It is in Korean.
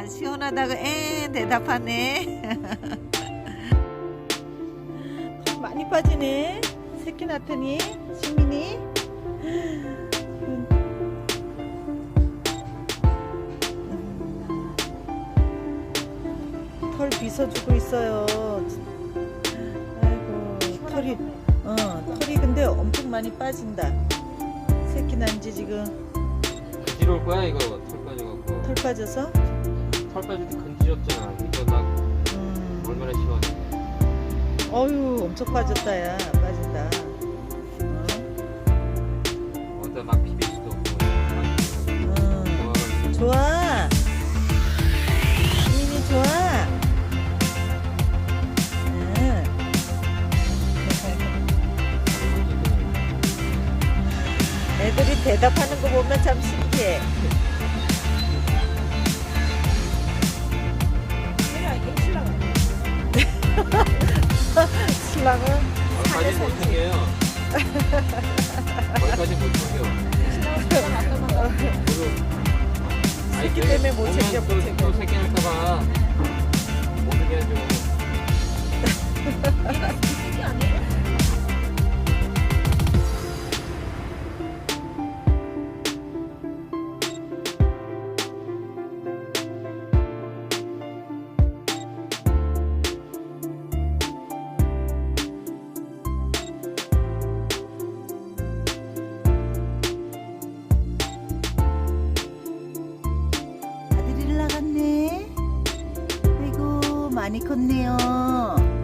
아, 시원하다고 에 대답하네. 털 많이 빠지네. 새끼 낳더니 시민이. 털 빗어주고 있어요. 아이고 털이 어 털이 근데 엄청 많이 빠진다. 새끼 난지 지금 뒤로 올 거야 이거 털 빠져갖고 털 빠져서. 털 빠질 때 건드렸잖아 이거 막 음. 얼마나 시원해 어유 엄청 빠졌다 야 빠진다. 어? 어디다 막 비빌 수도 없고 음. 어, 좋아. 시민이 좋아. 응. 애들이 대답하는 거 보면 참 신기해. 신랑은 거기까지 못 챙겨요 거기까지 못 챙겨 그리고 아니, 새끼 저기 때문에 못 보면 챙겨, 못 또- 챙겨. 또 새끼 할까봐 많이 컸네요.